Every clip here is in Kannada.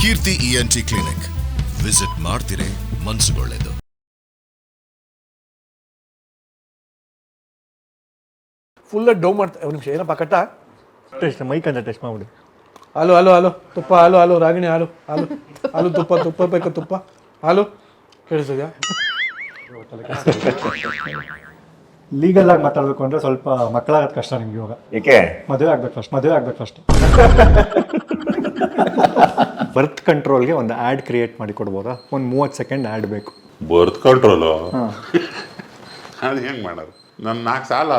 ಕೀರ್ತಿ ಇಎನ್ಟಿ ಕ್ಲಿನಿಕ್ ವಿಸಿಟ್ ಮಾಡ್ತೀರಿ ಮನ್ಸುಗೊಳ್ಳೆದು. ಫುಲ್ ಡೌ ಮಾಡ್ತಾ ಒಂದು ನಿಮಿಷ ಏನಪ್ಪ ಕಟ್ಟ ಟೆಸ್ಟ್ ಮೈಕ್ ಅಂತ ಟೆಸ್ಟ್ ಮಾಡ್ಬಿಡಿ. ಹಾಲು ಹಾಲು ಹಾಲು ತುಪ್ಪ ಹಾಲು ಹಾಲು ರಾಗಿಣಿ ಹಾಲು ಹಾಲು ಹಾಲು ತುಪ್ಪ ತುಪ್ಪ ಬೇಕು ತುಪ್ಪ? ಹಾಲು ಕೇಳಿಸಿದ್ಯಾ ಲೀಗಲ್ ಆಗಿ ಮಾತಾಡಬೇಕು ಅಂದ್ರೆ ಸ್ವಲ್ಪ ಮಕ್ಕಳಾಗದ್ ಕಷ್ಟ ನಿಮ್ಗೆ ಇವಾಗ. ಏಕೆ? ಮದುವೆ ಆಗ್ಬೇಕು ಫಸ್ಟ್ ಮದುವೆ ಆಗ್ಬೇಕು ಫಸ್ಟ್ ಬರ್ತ್ ಕಂಟ್ರೋಲ್ಗೆ ಒಂದು ಆ್ಯಡ್ ಕ್ರಿಯೇಟ್ ಮಾಡಿ ಕೊಡ್ಬೋದಾ? ಒಂದು ಮೂವತ್ತು ಸೆಕೆಂಡ್ ಆ್ಯಡ್ ಬೇಕು. ಬರ್ತ್ ಕಂಟ್ರೋಲು ಅದು ಹೆಂಗೆ ಮಾಡೋದು? ನನ್ನ ನಾಲ್ಕು ಸಾಲ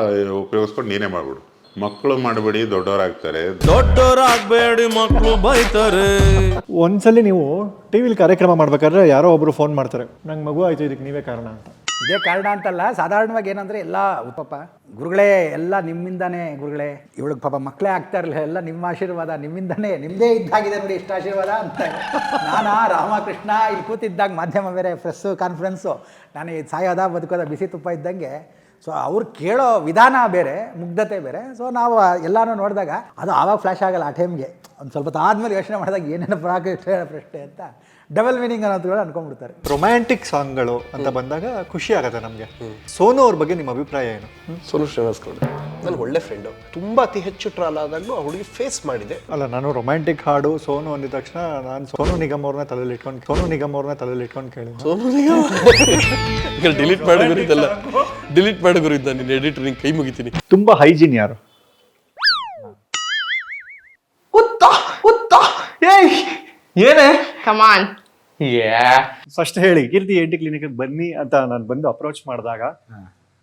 ಉಪಯೋಗಿಸ್ಕೊಂಡು ನೀನೇ ಮಾಡ್ಬಿಡು. ಮಕ್ಕಳು ಮಾಡಬೇಡಿ ದೊಡ್ಡವರಾಗ್ತಾರೆ ದೊಡ್ಡವರಾಗಬೇಡಿ ಮಕ್ಕಳು ಬೈತಾರೆ. ಒಂದ್ಸಲಿ ನೀವು ಟಿವಿಲಿ ಕಾರ್ಯಕ್ರಮ ಮಾಡ್ಬೇಕಾದ್ರೆ ಯಾರೋ ಒಬ್ರು ಫೋನ್ ಮಾಡ್ತಾರೆ. ನಂಗೆ ಮಗು ಆಯ್ತು ಇದಕ್ಕೆ ನೀವೇ ಕಾರಣ ಅಂತ. ಇದೇ ಕಾರಣ ಅಂತಲ್ಲ, ಸಾಧಾರಣವಾಗಿ ಏನಂದ್ರೆ ಎಲ್ಲ ಪಾಪ ಗುರುಗಳೇ, ಎಲ್ಲ ನಿಮ್ಮಿಂದಾನೇ ಗುರುಗಳೇ ಇವಳಿಗೆ ಪಾಪ ಮಕ್ಕಳೇ ಆಗ್ತಾ ಇರಲಿಲ್ಲ, ಎಲ್ಲ ನಿಮ್ಮ ಆಶೀರ್ವಾದ ನಿಮ್ಮಿಂದಾನೇ ನಿಮ್ಮದೇ ಇದ್ದಾಗಿದೆ ನೋಡಿ ಇಷ್ಟು ಆಶೀರ್ವಾದ ಅಂತ. ನಾನಾ ರಾಮಕೃಷ್ಣ ಇಲ್ಲಿ ಕೂತಿದ್ದಾಗ ಮಾಧ್ಯಮ ಬೇರೆ ಪ್ರೆಸ್ಸು ಕಾನ್ಫರೆನ್ಸು ನಾನು ಸಾಯೋದ ಬದುಕೋದ ಬಿಸಿ ತುಪ್ಪ ಇದ್ದಂಗೆ. ಸೊ ಅವ್ರು ಕೇಳೋ ವಿಧಾನ ಬೇರೆ, ಮುಗ್ಧತೆ ಬೇರೆ. ಸೊ ನಾವು ಎಲ್ಲನೂ ನೋಡಿದಾಗ ಅದು ಆವಾಗ ಫ್ಲ್ಯಾಶ್ ಆಗಲ್ಲ ಆ ಟೈಮ್ಗೆ ಒಂದು ಸ್ವಲ್ಪ ಹೊತ್ತು ಆದಮೇಲೆ ಯೋಚನೆ ಮಾಡಿದಾಗ ಏನೇನು ಪ್ರಾಕ ಪ್ರಶ್ನೆ ಅಂತ ಡಬಲ್ ಮೀನಿಂಗ್ ಅನ್ನೋದು ಅನ್ಕೊಂಡ್ಬಿಡ್ತಾರೆ. ರೊಮ್ಯಾಂಟಿಕ್ ಸಾಂಗ್ಗಳು ಅಂತ ಬಂದಾಗ ಖುಷಿ ಆಗುತ್ತೆ ನಮಗೆ. ಸೋನು ಅವ್ರ ಬಗ್ಗೆ ನಿಮ್ಮ ಅಭಿಪ್ರಾಯ ಏನು? ಸೋನು ಶ್ರೀನಿವಾಸ್ ಗೌಡ ನನಗೆ ಒಳ್ಳೆ ಫ್ರೆಂಡು ತುಂಬ ಅತಿ ಹೆಚ್ಚು ಟ್ರಾಲ್ ಆದಾಗಲೂ ಆ ಹುಡುಗಿ ಫೇಸ್ ಮಾಡಿದೆ. ಅಲ್ಲ ನಾನು ರೊಮ್ಯಾಂಟಿಕ್ ಹಾಡು ಸೋನು ಅಂದಿದ ತಕ್ಷಣ ನಾನು ಸೋನು ನಿಗಮ್ ಅವ್ರನ್ನ ತಲೆಯಲ್ಲಿ ಇಟ್ಕೊಂಡು ಸೋನು ನಿಗಮ್ ಅವ್ರನ್ನ ತಲೆಯಲ್ಲಿ ಇಟ್ಕೊಂಡು ಕೇಳಿ ಸೋನು ನಿಗಮ್ ಡಿಲೀಟ್ ಮಾಡಿ ಗುರಿದ್ದಲ್ಲ ಡಿಲೀಟ್ ಮಾಡಿ ಗುರಿದ್ದ ನೀನು ಎಡಿಟರ್ ನಿಂಗೆ ಕೈ ಮುಗಿತೀನಿ. ತುಂಬ ಹೈಜಿನ್ ಯಾರು? ಏನೇ? ಕಮಾನ್ ಫಸ್ಟ್ ಹೇಳಿ ಕೀರ್ತಿ ಎಂಟಿ ಕ್ಲಿನಿಕ್ ಬನ್ನಿ ಅಂತ ನಾನು ಬಂದು ಅಪ್ರೋಚ್ ಮಾಡಿದಾಗ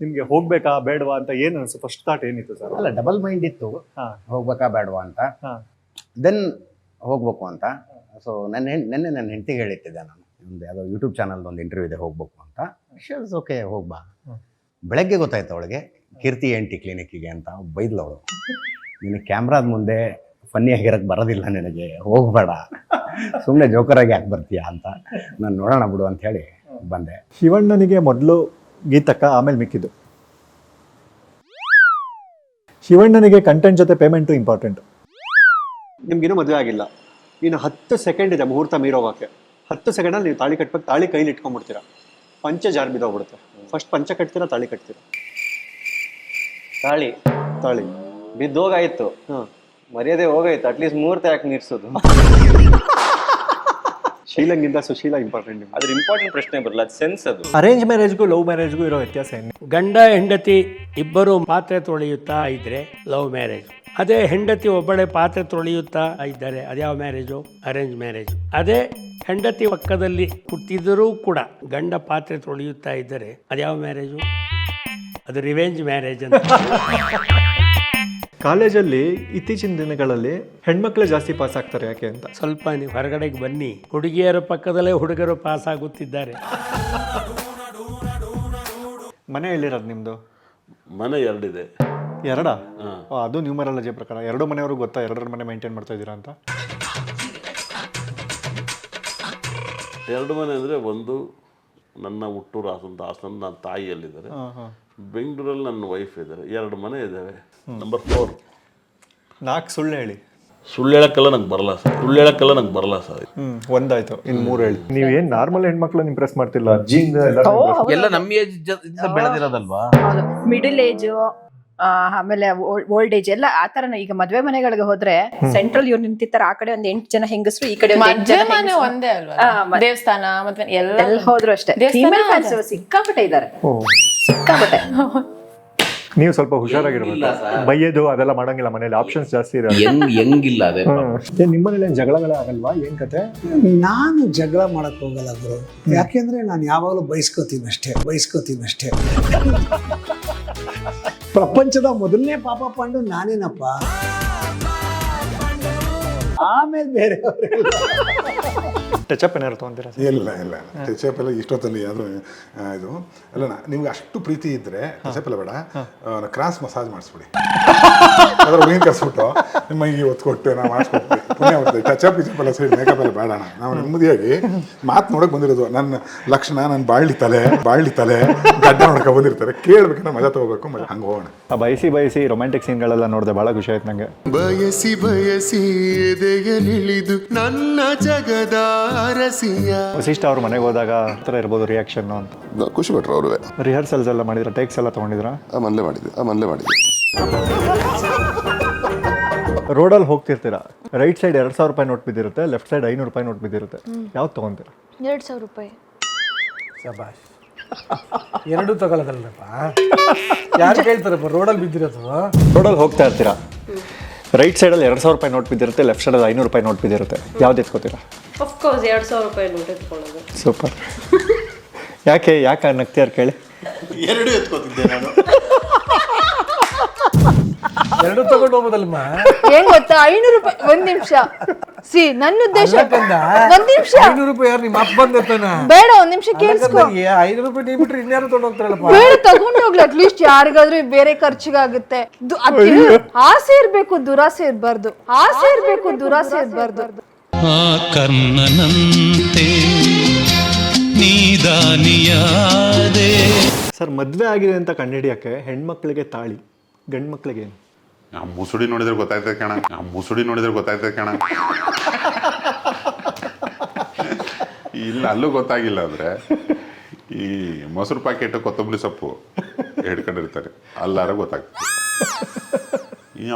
ನಿಮ್ಗೆ ಹೋಗ್ಬೇಕಾ ಬೇಡವಾ ಅಂತ ಏನು ಅನ್ಸು? ಫಸ್ಟ್ ಥಾಟ್ ಏನಿತ್ತು ಸರ್? ಅಲ್ಲ ಡಬಲ್ ಮೈಂಡ್ ಇತ್ತು. ಹಾ. ಹೋಗ್ಬೇಕಾ ಬೇಡವಾ ಅಂತ. ಹಾ. ದೆನ್ ಹೋಗ್ಬೇಕು ಅಂತ. ಸೊ ನನ್ನ ಹೆಣ್ ನೆನ್ನೆ ನನ್ನ ಹೆಂಡತಿಗೆ ಹೇಳಿಟ್ಟಿದ್ದೆ ನಾನು. ಒಂದು ಯಾವುದೋ ಯೂಟ್ಯೂಬ್ ಚಾನಲ್ದು ಒಂದು ಇಂಟರ್ವ್ಯೂ ಇದೆ ಹೋಗ್ಬೇಕು ಅಂತ. ಶರ್ಸ್ ಓಕೆ ಹೋಗ್ಬಾ ಬೆಳಗ್ಗೆ ಗೊತ್ತಾಯ್ತು ಅವಳಿಗೆ ಕೀರ್ತಿ ಎಂಟಿ ಕ್ಲಿನಿಕ್ಕಿಗೆ ಅಂತ. ಬೈದ್ಲು ಅವಳು. ನಿನಗೆ ಕ್ಯಾಮ್ರಾದ ಮುಂದೆ ಫನ್ನಿ ಆಗಿರಕ್ಕೆ ಬರೋದಿಲ್ಲ ನಿನಗೆ. ಹೋಗ್ಬೇಡ. ಸುಮ್ಮನೆ ಜೋಕರಾಗಿ ಯಾಕೆ ಬರ್ತೀಯಾ ಅಂತ ನಾನು ನೋಡೋಣ ಬಿಡು ಅಂತ ಹೇಳಿ ಬಂದೆ. ಶಿವಣ್ಣನಿಗೆ ಮೊದಲು ಗೀತಕ್ಕ ಆಮೇಲೆ ಮಿಕ್ಕಿದ್ದು. ಶಿವಣ್ಣನಿಗೆ ಕಂಟೆಂಟ್ ಜೊತೆ ಪೇಮೆಂಟು ಇಂಪಾರ್ಟೆಂಟ್ ನಿಮ್ಗಿನ್ನೂ ಮದುವೆ ಆಗಿಲ್ಲ. ಇನ್ನು ಹತ್ತು ಸೆಕೆಂಡ್ ಇದೆ ಮುಹೂರ್ತ ಮೀರೋಗಕ್ಕೆ. ಹತ್ತು ಸೆಕೆಂಡಲ್ಲಿ ನೀವು ತಾಳಿ ಕಟ್ಬೇಕು ತಾಳಿ ಕೈಲಿ ಇಟ್ಕೊಂಡ್ಬಿಡ್ತೀರಾ? ಪಂಚ ಜಾರ್ ಬಿದ್ದೋಗ್ಬಿಡುತ್ತೆ. ಫಸ್ಟ್ ಪಂಚ ಕಟ್ತೀರಾ ತಾಳಿ ಕಟ್ತೀರಾ? ತಾಳಿ. ತಾಳಿ. ಬಿದ್ದೋಗಾಯ್ತು. ಹಾಂ. ಮರ್ಯಾದೆ ಹೋಗಾಯ್ತು. ಅಟ್ಲೀಸ್ಟ್ ಮೂರ್ತ ಯಾಕೆ ನೀರ್ಸೋದು ಶೀಲಂಗಿಂದ ಸುಶೀಲ ಇಂಪಾರ್ಟೆಂಟ್ ಅದ್ರ ಇಂಪಾರ್ಟೆಂಟ್ ಪ್ರಶ್ನೆ ಬರಲ್ಲ ಅದು ಸೆನ್ಸ್ ಅದು. ಅರೇಂಜ್ ಮ್ಯಾರೇಜ್ಗೂ ಲವ್ ಮ್ಯಾರೇಜ್ಗೂ ಇರೋ ವ್ಯತ್ಯಾಸ ಏನು? ಗಂಡ ಹೆಂಡತಿ ಇಬ್ಬರು ಪಾತ್ರೆ ತೊಳೆಯುತ್ತಾ ಇದ್ರೆ ಲವ್ ಮ್ಯಾರೇಜ್ ಅದೇ ಹೆಂಡತಿ ಒಬ್ಬಳೆ ಪಾತ್ರೆ ತೊಳೆಯುತ್ತಾ ಇದ್ದಾರೆ ಅದ್ಯಾವ ಮ್ಯಾರೇಜು ಅರೇಂಜ್ ಮ್ಯಾರೇಜ್ ಅದೇ ಹೆಂಡತಿ ಪಕ್ಕದಲ್ಲಿ ಕೂತಿದ್ದರೂ ಕೂಡ ಗಂಡ ಪಾತ್ರೆ ತೊಳೆಯುತ್ತಾ ಇದ್ದರೆ ಅದ್ಯಾವ ಮ್ಯಾರೇಜು ಅದು ರಿವೆಂಜ್ ಮ್ಯಾರೇಜ್ ಅಂತ. ಕಾಲೇಜಲ್ಲಿ ಇತ್ತೀಚಿನ ದಿನಗಳಲ್ಲಿ ಹೆಣ್ಮಕ್ಳು ಜಾಸ್ತಿ ಪಾಸ್ ಆಗ್ತಾರೆ ಯಾಕೆ ಅಂತ? ಸ್ವಲ್ಪ ನೀವು ಹೊರಗಡೆಗೆ ಬನ್ನಿ. ಹುಡುಗಿಯರ ಪಕ್ಕದಲ್ಲೇ ಹುಡುಗರು ಪಾಸ್ ಆಗುತ್ತಿದ್ದಾರೆ. ಮನೆ ಎಲ್ಲಿರೋದು ನಿಮ್ದು? ಮನೆ ಎರಡಿದೆ. ಎರಡಾ? ಓ, ಅದು ನ್ಯೂಮರಾಲಜಿ ಪ್ರಕಾರ. ಎರಡು ಮನೆಯವರು ಗೊತ್ತಾ? ಎರಡರ ಮನೆ ಮೇಂಟೈನ್ ಮಾಡ್ತಾ ಇದ್ದೀರಾ ಅಂತ? ಎರಡು ಮನೆ ಅಂದರೆ ಒಂದು ನನ್ನ ಹುಟ್ಟೂರು ಹಾಸನ ಹಾಸನ ನನ್ನ ತಾಯಿಯಲ್ಲಿದ್ದಾರೆ. ಬೆಂಗಳೂರಲ್ಲಿ ನನ್ನ ವೈಫ್ ಇದ್ದಾರೆ. ಎರಡು ಮನೆ ಇದ್ದಾವೆ. ನಂಬರ್ ಫೋರ್ ನಾಲ್ಕು ಸುಳ್ಳು ಹೇಳಿ. ಸುಳ್ಳು ಹೇಳಕ್ಕೆಲ್ಲ ನಂಗೆ ಬರಲ್ಲ ಸರ್. ಸುಳ್ಳು ಹೇಳಕ್ಕೆಲ್ಲ ನಂಗೆ ಬರಲ್ಲ ಸರ್. ಹ್ಮ್ ಒಂದಾಯ್ತು. ಇನ್ ಮೂರು ಹೇಳಿ. ನೀವೇನ್ ನಾರ್ಮಲ್ ಹೆಣ್ಮಕ್ಳನ್ನ ಇಂಪ್ರೆಸ್ ಮಾಡ್ತಿಲ್ಲ? ಅಜ್ಜಿಯಿಂದ ಎಲ್ಲ ನಮ್ಮ ಏಜ್ ಬೆಳೆದಿರೋದಲ್ವಾ? ಮಿಡಲ್ ಏಜ್ ಆಮೇಲೆ ಓಲ್ಡ್ ಏಜ್ ಎಲ್ಲ ಆ ತರ ಈಗ ಮದ್ವೆ ಮನೆಗಳಿಗೆ ಹೋದ್ರೆ ಸೆಂಟ್ರಲ್ ಇವ್ರು ನಿಂತಿರ್ತಾರೆ. ಆ ಕಡೆ ಒಂದ್ ಎಂಟು ಜನ ಹೆಂಗಸರು ಈ ಕಡೆ ಒಂದ್ ಎಂಟ್ ಜನ ಮನೆ ಹೆಂಗಸ್ರು. ಒಂದೇ ಅಲ್ವಾ? ಆ, ಮ- ದೇವಸ್ಥಾನ ಮತ್ತೆ ಎಲ್ಲ ಎಲ್ಲಿ ಹೋದ್ರು ಅಷ್ಟೇ. ದೇವಸ್ಥಾನ ಫೀಮೇಲ್ ಅದೇ. ಫ್ಯಾನ್ಸ್ ಸಿಕ್ಕಾಪಟ್ಟೆ ಇದ್ದಾರೆ. ಸಿಕ್ಕಾಪಟ್ಟೆ. ನೀವು ಸ್ವಲ್ಪ ಹುಷಾರಾಗಿರ್ಬೇಕು. ಬೈಯೋದು ಅದೆಲ್ಲ ಮಾಡಂಗಿಲ್ಲ ಮನೇಲಿ ಆಪ್ಷನ್ಸ್ ಜಾಸ್ತಿ ಇರೋ ಹೆಂಗ್ ಹೆಂಗಿಲ್ಲ ಅದೇ ನಿಮ್ಮ ಮನೇಲಿ ಏನ್ ಜಗಳಗಳ ಆಗಲ್ವಾ? ಏನ್ ಕತೆ? ನಾನು ಜಗಳ ಮಾಡಕ್ ಹೋಗಲ್ಲ ಗುರು ಯಾಕೆಂದ್ರೆ ನಾನು ಯಾವಾಗಲೂ ಬಯಸ್ಕೋತೀನಿ ಅಷ್ಟೇ ಬಯಸ್ಕೋತೀನಿ ಅಷ್ಟೇ. ಪ್ರಪಂಚದ ಮೊದಲನೇ ಪಾಪ ಪಾಂಡು ನಾನೇನಪ್ಪ? ಆಮೇಲೆ ಬೇರೆ ಟಚ್ ಅಪ್ ಏನಾರು ತಗೊಂತೀರಾ ಇಲ್ಲ ಇಲ್ಲ. ಟಚಪ್ ಎಲ್ಲ ಇಷ್ಟೊತ್ತಲ್ಲಿ ಅದು ಇದು. ಅಲ್ಲ ನಿಮ್ಗೆ ಅಷ್ಟು ಪ್ರೀತಿ ಇದ್ರೆ ಟಚಪ್ ಎಲ್ಲ ಬೇಡ. ಕ್ರಾಸ್ ಮಸಾಜ್ ಮಾಡಿಸ್ಬಿಡಿ. ಅದ್ರ ಹುಡುಗಿನ ಕರ್ಸ್ಬಿಟ್ಟು ನಿಮ್ಮ ಈ ಒತ್ಕೊಟ್ಟು ನಾವು ಮಾಡಿಸ್ಕೊಡ್ತೀವಿ ಪುಣ್ಯ ಬರ್ತದೆ ಟಚಪ್ ಗಿಚಪ್ ಎಲ್ಲ ಸರಿ ಮೇಕಪ್ ಎಲ್ಲ ಬೇಡ ಅಣ್ಣ. ನಾವು ನೆಮ್ಮದಿಯಾಗಿ ಮಾತು ನೋಡಕ್ ಬಂದಿರೋದು. ನನ್ನ ಲಕ್ಷಣ ನನ್ನ ಬಾಳ್ಳಿ ತಲೆ ಬಾಳ್ಳಿ ತಲೆ. ಗಡ್ಡ ನೋಡ್ಕೊ ಬಂದಿರ್ತಾರೆ ಕೇಳ್ಬೇಕಂದ್ರೆ ಮಜಾ ತಗೋಬೇಕು ಮಜಾ. ಹಂಗೆ ಹೋಗೋಣ. ಆ ಬಯಸಿ ಬಯಸಿ ರೊಮ್ಯಾಂಟಿಕ್ ಸೀನ್ಗಳೆಲ್ಲ ನೋಡಿದೆ ಭಾಳ ಖುಷಿ ಆಯ್ತು ನಂಗೆ. ಬಯಸಿ ಬಯಸಿ ಎದೆಯಲಿಳಿದು ನನ್ನ ಜಗದ ಅರಸಿಯ. ವಸಿಷ್ಠ ಅವ್ರ ಮನೆಗೆ ಹೋದಾಗ ಆ ಥರ ಇರ್ಬೋದು ರಿಯಾಕ್ಷನ್ ಅಂತ. ಖುಷಿ ಪಟ್ರು ಅವರು. ರಿಹರ್ಸಲ್ಸ್ ಎಲ್ಲ ಮಾಡಿದ್ರ? ಟೇಕ್ಸ್ ಎಲ್ಲ ತಗೊಂಡಿದ್ರ? ಆ ಮನೇಲೆ ಮಾಡಿದ್ವಿ. ಆ ಮನೇಲೆ ಮಾಡಿದ್ವಿ. ರೋಡಲ್ಲಿ ಹೋಗ್ತಿರ್ತೀರಾ? ರೈಟ್ ಸೈಡ್ ಎರಡು ಸಾವಿರ ರೂಪಾಯಿ ನೋಟ್ ಬಿದ್ದಿರುತ್ತೆ ಲೆಫ್ಟ್ ಸೈಡ್ ಐನೂರು ರೂಪಾಯಿ ನೋಟ್ ಬಿದ್ದಿರುತ್ತೆ. ಯಾವ್ದು ತೊಗೊಂತೀರಾ? ಎರಡು ಸಾವಿರ ರೂಪಾಯಿ. ಶಬಾಷ್ ಎರಡು ತಗೊಳ್ಳೋದಲ್ಲಪ್ಪ ಯಾರು ಕೇಳ್ತಾರಪ್ಪ ರೋಡಲ್ಲಿ ಬಿದ್ದಿರೋದು? ರೋಡಲ್ಲಿ ಹೋಗ್ತಾ ಇರ್ತೀರಾ? ರೈಟ್ ಸೈಡಲ್ಲಿ ಎರಡು ಸಾವಿರ ರೂಪಾಯಿ ನೋಟ್ ಬಿದ್ದಿರುತ್ತೆ ಲೆಫ್ಟ್ ಸೈಡಲ್ಲಿ ಐನೂರು ರೂಪಾಯಿ ನೋಟ್ ಬಿದ್ದಿರುತ್ತೆ. ಯಾವ್ದು ಎತ್ಕೋತೀರಾ? ಅಫ್ಕೋರ್ಸ್ ಎರಡು ಸಾವಿರ ರೂಪಾಯಿ ನೋಟ್ ಎತ್ಕೊಳ್ಳೋದು. ಸೂಪರ್ ಯಾಕೆ ಯಾಕೆ ನಗ್ತಿಯಾರು ಕೇಳಿ? ಎರಡು ಎತ್ಕೋತಿದ್ದೆ ನಾನು. ಎರಡು ತಗೊಂಡು ಹೋಗೋದಲ್ಮ ಏನ್ ಗೊತ್ತಾ? ಐನೂರು ರೂಪಾಯಿ ಒಂದ್ ನಿಮಿಷ. ಸಿ ನನ್ನ ಉದ್ದೇಶ. ಅಲ್ಲಕ್ಕಂದ ಒಂದ್ ನಿಮಿಷ. ಐನೂರು ರೂಪಾಯಿ ಯಾರು ನಿಮ್ಮ ಅಪ್ಪ ಬಂದಿರ್ತಾನ ಬೇಡ ಒಂದ್ ನಿಮಿಷ ಕೇಳಿಸ್ಕೊ. ಐನೂರು ರೂಪಾಯಿ ನೀವು ಬಿಟ್ರೆ ಇನ್ಯಾರು ತಗೊಂಡು ಹೋಗ್ತಾರಲ್ಲಪ್ಪ? ಬೇಡ ತಗೊಂಡು ಹೋಗ್ಲಿ. ಅಟ್ಲೀಸ್ಟ್ ಯಾರಿಗಾದ್ರೂ ಬೇರೆ ಖರ್ಚಿಗಾಗುತ್ತೆ. ದು- ಅದ್- ಆಸೆ ಇರ್ಬೇಕು ದುರಾಸೆ ಇರ್ಬಾರ್ದು. ಆಸೆ ಇರ್ಬೇಕು ದುರಾಸೆ ಇರ್ಬಾರ್ದು. ಆ ಕರ್ಣನಂತೆ ನೀದಾನಿಯಾದೆ. ಸರ್ ಮದ್ವೆ ಆಗಿದೆ ಅಂತ ಕಂಡುಹಿಡಿಯೋಕ್ಕೆ ಹೆಣ್ಮಕ್ಳಿಗೆ ತಾಳಿ ಗಂಡ್ಮಕ್ಳಿಗೆ ಏನು? ಆ ಮುಸುಡಿ ನೋಡಿದ್ರೆ ಗೊತ್ತಾಯ್ತದೆ ಕಣ. ಆ ಮುಸುಡಿ ನೋಡಿದ್ರೆ ಗೊತ್ತಾಯ್ತದೆ ಕಣ. ಇಲ್ಲ, ಅಲ್ಲೂ ಗೊತ್ತಾಗಿಲ್ಲ ಅಂದ್ರೆ ಈ ಮೊಸರು ಪ್ಯಾಕೆಟ್ ಕೊತ್ತಂಬರಿ ಸೊಪ್ಪು ಹಿಡ್ಕೊಂಡಿರ್ತಾರೆ ಅಲ್ಲಾರ ಗೊತ್ತಾಗ್ತದೆ.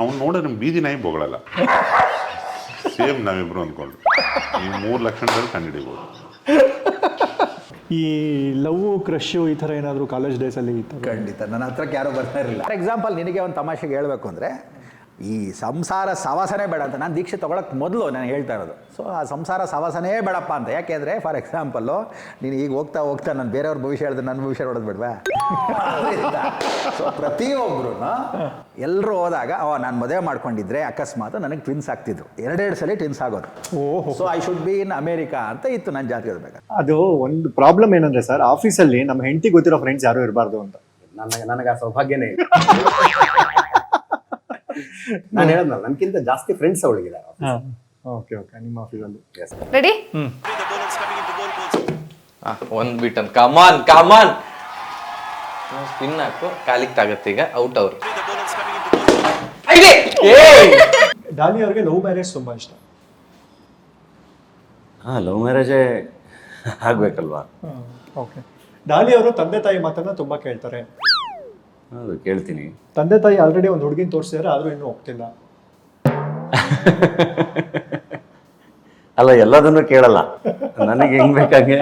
ಅವ್ನು ನೋಡಿದ್ರೆ ಬೀದಿ ನಾಯಿ ಬೋಗಳಲ್ಲ. ಸೇಮ್ ನಾವಿಬ್ರು ಅಂದ್ಕೊಂಡು ಈ ಮೂರು ಲಕ್ಷಣದಲ್ಲಿ ಕಂಡುಹಿಡಿಬೋದು ಈ ಲವ್, ಕ್ರಶ್ ಈ ಥರ ಏನಾದರೂ ಕಾಲೇಜ್ ಡೇಸಲ್ಲಿ ಖಂಡಿತ. ನನ್ನ ಹತ್ರಕ್ಕೆ ಯಾರೂ ಬರ್ತಾ ಇರಲಿಲ್ಲ. ಫಾರ್ ಎಕ್ಸಾಂಪಲ್ ನಿನಗೆ ಒಂದು ತಮಾಷೆಗೆ ಹೇಳಬೇಕು ಅಂದರೆ ಈ ಸಂಸಾರ ಸವಾಸನೆ ಬೇಡ ಅಂತ ನಾನು ದೀಕ್ಷೆ ತೊಗೊಳಕ್ಕೆ ಮೊದಲು ನಾನು ಹೇಳ್ತಾ ಇರೋದು. ಸೊ ಆ ಸಂಸಾರ ಸವಾಸನೇ ಬೇಡಪ್ಪ ಅಂತ. ಯಾಕೆಂದರೆ ಫಾರ್ ಎಕ್ಸಾಂಪಲ್ಲು ನೀನು ಈಗ ಹೋಗ್ತಾ ಹೋಗ್ತಾ ನಾನು ಬೇರೆಯವ್ರ ಭವಿಷ್ಯ ಹೇಳಿದ್ರೆ ನನ್ನ ಭವಿಷ್ಯ ನೋಡೋದು ಬಿಡ್ವಾ? ಸೊ ಪ್ರತಿಯೊಬ್ಬರು ಎಲ್ಲರೂ ಹೋದಾಗ ಅವ ನಾನು ಮದುವೆ ಮಾಡ್ಕೊಂಡಿದ್ರೆ ಅಕಸ್ಮಾತ್ ನನಗೆ ಟ್ವಿನ್ಸ್ ಆಗ್ತಿದ್ರು. ಎರಡೆರಡು ಸಲ ಟ್ವಿನ್ಸ್ ಆಗೋದು. So I should be in America ಅಂತ ಇತ್ತು ನನ್ನ ಜಾತಿ ಬೇಕಾದ್ರೆ ಅದು ಒಂದು ಪ್ರಾಬ್ಲಮ್ ಏನಂದ್ರೆ ಸರ್ ಆಫೀಸಲ್ಲಿ ನಮ್ಮ ಹೆಂಡತಿ ಗೊತ್ತಿರೋ ಫ್ರೆಂಡ್ಸ್ ಯಾರು ಇರಬಾರ್ದು ಅಂತ. ನನಗೆ ನನಗೆ ಆ ಸೌಭಾಗ್ಯನೇ ಇಲ್ಲ. ನಾನು ಹೇಳದ್ನಲ್ಲ ನನ್ಕಿಂತ ಜಾಸ್ತಿ ಫ್ರೆಂಡ್ಸ್ ಅವಳಿಗಿದ್ದಾರೆ ಓಕೆ ಓಕೆ ನಿಮ್ಮ ಆಫೀಸಲ್ಲಿ ರೆಡಿ ಒಂದ್ ಬಿಟ್ ಅಂತ ಕಮಾನ್ ಕಮಾನ್ ಸ್ಪಿನ್ ಹಾಕು ಕಾಲಿಗೆ ತಾಗತ್ತೆ ಈಗ ಔಟ್ ಅವ್ರು. ಡಾಲಿ ಅವ್ರಿಗೆ ಲವ್ ಮ್ಯಾರೇಜ್ ತುಂಬಾ ಇಷ್ಟ. ಹಾ ಲವ್ ಮ್ಯಾರೇಜೇ ಆಗ್ಬೇಕಲ್ವಾ? ಓಕೆ ಡಾಲಿ ಅವರು ತಂದೆ ತಾಯಿ ಮಾತನ್ನ ತುಂಬಾ ಕೇಳ್ತಾರೆ. ಹೌದು ಕೇಳ್ತೀನಿ. ತಂದೆ ತಾಯಿ ಆಲ್ರೆಡಿ ಒಂದು ಹುಡುಗಿನ ತೋರಿಸಿದಾರೆ ಆದರೂ ಇನ್ನೂ ಹೋಗ್ತಿಲ್ಲ ಅಲ್ಲ ಎಲ್ಲದನ್ನು ಕೇಳಲ್ಲ. ನನಗೆ ಹೆಂಗ್ ಬೇಕಾಗೆ?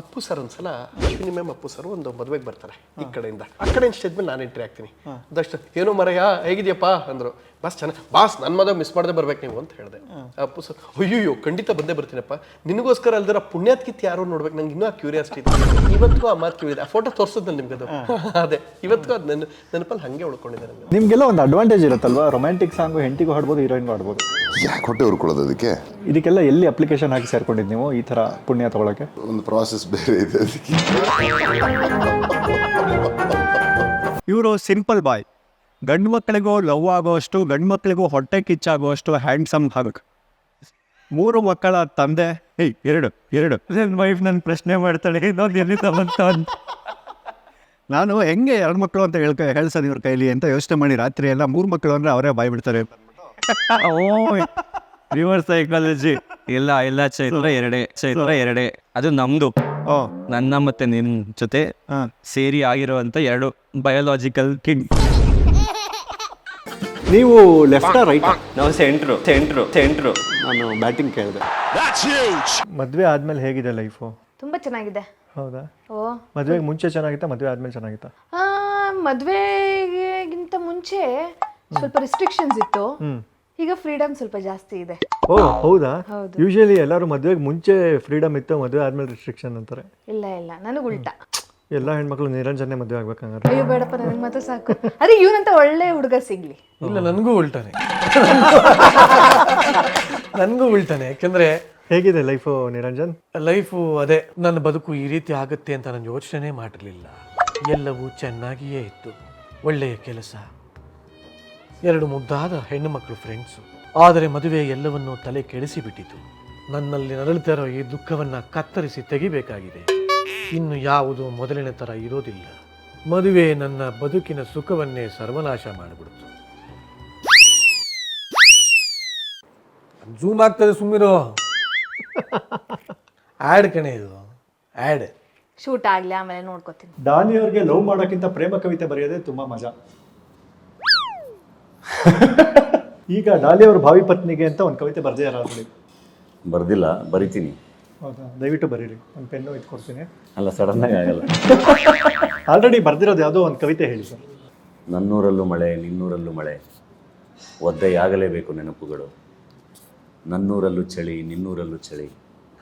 ಅಪ್ಪು ಸರ್ ಒಂದ್ಸಲ ಅಶ್ವಿನಿ ಮ್ಯಾಮ್ ಅಪ್ಪು ಸರ್ ಒಂದು ಮದುವೆಗೆ ಬರ್ತಾರೆ ಈ ಕಡೆಯಿಂದ. ಆ ಕಡೆಯಿಂದ ಸ್ಟೇಜ್ ಮೇಲೆ ನಾನು ಎಂಟ್ರಿ ಆಗ್ತೀನಿ. ದಷ್ಟ ಏನು ಮರಯ್ಯ ಹೇಗಿದ್ಯಪ್ಪ? ಅಂದ್ರು. ಬಾಸ್ ಚೆನ್ನಾಗಿ ಬಾಸ್ ನನ್ನ ಮದುವೆ ಮಿಸ್ ಮಾಡದೆ ಬರ್ಬೇಕು ನೀವು ಅಂತ ಹೇಳಿದೆ. ಅಪ್ಪು ಸರ್ ಅಯ್ಯೋ ಖಂಡಿತ ಬಂದೇ ಬರ್ತೀನಪ್ಪ. ನಿನಗೋಸ್ಕರ ಅಲ್ದಿರ ಪುಣ್ಯಾತ್ಕಿತ್ ಯಾರು ನೋಡ್ಬೇಕು. ನಂಗೆ ಇನ್ನೂ ಆ ಕ್ಯೂರಿಯಾಸಿಟಿ ಇದೆ. ಇವತ್ತಿಗೂ ಆ ಮಾತು ಕೇಳಿದೆ ಆ ಫೋಟೋ ತೋರಿಸಿದ್ನಲ್ಲ ನಿಮ್ಗೆ ಅದು ಅದೇ. ಇವತ್ತಿಗೂ ಅದು ನನ್ನ ನೆನಪಲ್ಲಿ ಹಂಗೆ ಉಳ್ಕೊಂಡಿದೆ ನನಗೆ ನಿಮ್ಗೆಲ್ಲ ಒಂದು ಅಡ್ವಾಂಟೇಜ್ ಇರುತ್ತಲ್ವಾ? ರೊಮ್ಯಾಂಟಿಕ್ ಸಾಂಗು ಹೆಂಡತಿಗೂ ಹಾಡ್ಬೋದು ಹೀರೋಯಿನ್ಗೂ ಹಾಡ್ಬೋದು. ಯಾಕೆ ಹೊಟ್ಟೆ ಹುರ್ಕೊಳ್ಳೋದು ಅದಕ್ಕೆ? ಇದಕ್ಕೆಲ್ಲ ಎಲ್ಲಿ ಅಪ್ಲಿಕೇಶನ್ ಹಾಕಿ ಸೇರ್ಕೊಂಡಿದ್ದು ನೀವು ಈ ಥರ ಪುಣ್ಯ ತಗೊಳಕ್ಕೆ? ಒಂದು ಪ್ರಾಸೆಸ್ ಬೇರೆ ಇದೆ ಇವರು ಸಿಂಪಲ್ ಬಾಯ್ ಗಂಡು ಮಕ್ಕಳಿಗೂ ಲವ್ ಆಗೋಷ್ಟು ಗಂಡು ಮಕ್ಕಳಿಗೂ ಹೊಟ್ಟೆ ಕಿಚ್ಚಾಗುವಷ್ಟು ಹ್ಯಾಂಡ್ಸಮ್ ಆಗಬೇಕು ಮೂರು ಮಕ್ಕಳ ತಂದೆ, ಏಯ್, ಎರಡು ಎರಡು. ನನ್ನ ವೈಫ್ ನನ್ನ ಪ್ರಶ್ನೆ ಮಾಡ್ತಾಳೆ, ಇನ್ನೊಂದು ಎಲ್ಲಿ ತಗೊಂತ ನಾನು ಹೆಂಗೆ ಎರಡು ಮಕ್ಕಳು ಅಂತ ಹೇಳ್ಕ, ಹೇಳ್ಸೋದು ಇವ್ರ ಕೈಲಿ ಅಂತ ಯೋಚನೆ ಮಾಡಿ ರಾತ್ರಿ ಎಲ್ಲ ಮೂರು ಮಕ್ಕಳು ಅಂದರೆ ಅವರೇ ಬಾಯ್ ಬಿಡ್ತಾರೆ ಓ ರಿವರ್ಸ್ ಸೈಕಾಲಜಿ ಇಲ್ಲ ಇಲ್ಲ ಚೈತ್ರ ಎರಡೇ ಚೈತ್ರ ಎರಡೇ. ಅದು ನಮ್ದು. ಓ. ನನ್ನ ಮತ್ತೆ ನಿನ್ ಜೊತೆ ಹಾಂ. ಸೇರಿ ಆಗಿರುವಂತ ಎರಡು ಬಯೋಲಾಜಿಕಲ್ ಕಿಂಗ್ ನೀವು ಲೆಫ್ಟ್ ರೈಟ್ ನಾವು ಸೆಂಟ್ರು ಸೆಂಟ್ರು ಸೆಂಟ್ರು ನಾನು ಬ್ಯಾಟಿಂಗ್ ಕೇಳಿದೆ. ಮದ್ವೆ ಆದ್ಮೇಲೆ ಹೇಗಿದೆ ಲೈಫು ತುಂಬಾ ಚೆನ್ನಾಗಿದೆ. ಹೌದಾ? ಓ. ಮದುವೆಗೆ ಮುಂಚೆ ಚೆನ್ನಾಗಿತ್ತಾ ಮದ್ವೆ ಆದ್ಮೇಲೆ ಚೆನ್ನಾಗಿತ್ತಾ? ಆ, ಮದ್ವೆಗಿಂತ ಮುಂಚೆ ಸ್ವಲ್ಪ ರಿಸ್ಟ್ರಿಕ್ಷನ್ಸ್ ಇತ್ತು. ಈಗ ಫ್ರೀಡಮ್ ಸ್ವಲ್ಪ ಜಾಸ್ತಿ ಇದೆ. ಓ ಹೌದಾ? ಹೌದು. ಯೂಶಲಿ ಎಲ್ಲರೂ ಮದುವೆಗೆ ಮುಂಚೆ ಫ್ರೀಡಮ್ ಇತ್ತು ಮದುವೆ ಆದ್ಮೇಲೆ ರಿಸ್ಟ್ರಿಕ್ಷನ್ ಅಂತಾರೆ. ಇಲ್ಲ ಇಲ್ಲ. ನನಗೆ ಉಲ್ಟಾ. ಎಲ್ಲ ಹೆಣ್ಮಕ್ಳು ನಿರಂಜನೆ ಮದುವೆ ಆಗ್ಬೇಕಂಗಾರೆ ಅಯ್ಯೋ ಬೇಡಪ್ಪ ನನಗೆ ಮಾತ್ರ ಸಾಕು. ಅದೇ ಇವನಂತ ಒಳ್ಳೆ ಹುಡುಗ ಸಿಗ್ಲಿ. ಇಲ್ಲ ನನಗೂ ಉಲ್ಟಾನೆ. ನನಗೂ ಉಲ್ಟಾನೆ. ಯಾಕೆಂದ್ರೆ ಹೇಗಿದೆ ಲೈಫು ನಿರಂಜನ್? ಲೈಫು ಅದೇ ನನ್ನ ಬದುಕು ಈ ರೀತಿ ಆಗುತ್ತೆ ಅಂತ ನಾನು ಯೋಚನೆ ಮಾಡಿರಲಿಲ್ಲ. ಎಲ್ಲವೂ ಚೆನ್ನಾಗಿಯೇ ಇತ್ತು. ಒಳ್ಳೆಯ ಕೆಲಸ. ಎರಡು ಮುದ್ದಾದ ಹೆಣ್ಣು ಮಕ್ಕಳು ಫ್ರೆಂಡ್ಸು ಆದರೆ ಮದುವೆ ಎಲ್ಲವನ್ನೂ ತಲೆ ಕೆಡಿಸಿಬಿಟ್ಟಿತು. ನನ್ನಲ್ಲಿ ನರಳುತ್ತಾ ಇರೋ ಈ ದುಃಖವನ್ನು ಕತ್ತರಿಸಿ ತೆಗಿಬೇಕಾಗಿದೆ. ಇನ್ನು ಯಾವುದು ಮೊದಲಿನ ಥರ ಇರೋದಿಲ್ಲ. ಮದುವೆ ನನ್ನ ಬದುಕಿನ ಸುಖವನ್ನೇ ಸರ್ವನಾಶ ಮಾಡಿಬಿಡ್ತು. ಜೂಮ್ ಆಗ್ತದೆ ಸುಮ್ಮಿರೋ. ಆ್ಯಡ್ ಕಣೆ ಇದು. ಆ್ಯಡ್ ಶೂಟ್ ಆಗಲಿ ಆಮೇಲೆ ನೋಡ್ಕೋತೀನಿ. ಡಾನಿ ಅವ್ರಿಗೆ ಲವ್ ಮಾಡೋಕ್ಕಿಂತ ಪ್ರೇಮ ಕವಿತೆ ಬರೆಯೋದೇ ತುಂಬಾ ಮಜಾ. ಈಗ ಡಾಲಿ ಅವ್ರ ಭಾವಿ ಪತ್ನಿಗೆ ಅಂತ ಒಂದು ಕವಿತೆ ಬರ್ದೇ ನೋಡಿ. ಬರ್ದಿಲ್ಲ ಬರಿತೀನಿ. ಹೌದಾ? ದಯವಿಟ್ಟು ಬರೀರಿ ಒಂದು ಪೆನ್ನು ಇಟ್ಕೊಡ್ತೀನಿ. ಅಲ್ಲ ಸಡನ್ನಾಗಿ ಆಗಲ್ಲ. ಆಲ್ರೆಡಿ ಬರ್ದಿರೋದು ಯಾವುದೋ ಒಂದು ಕವಿತೆ ಹೇಳಿ ಸರ್. ನನ್ನೂರಲ್ಲೂ ಮಳೆ ನಿನ್ನೂರಲ್ಲೂ ಮಳೆ. ಒದ್ದೆಯಾಗಲೇಬೇಕು ನೆನಪುಗಳು. ನನ್ನೂರಲ್ಲೂ ಚಳಿ ನಿನ್ನೂರಲ್ಲೂ ಚಳಿ.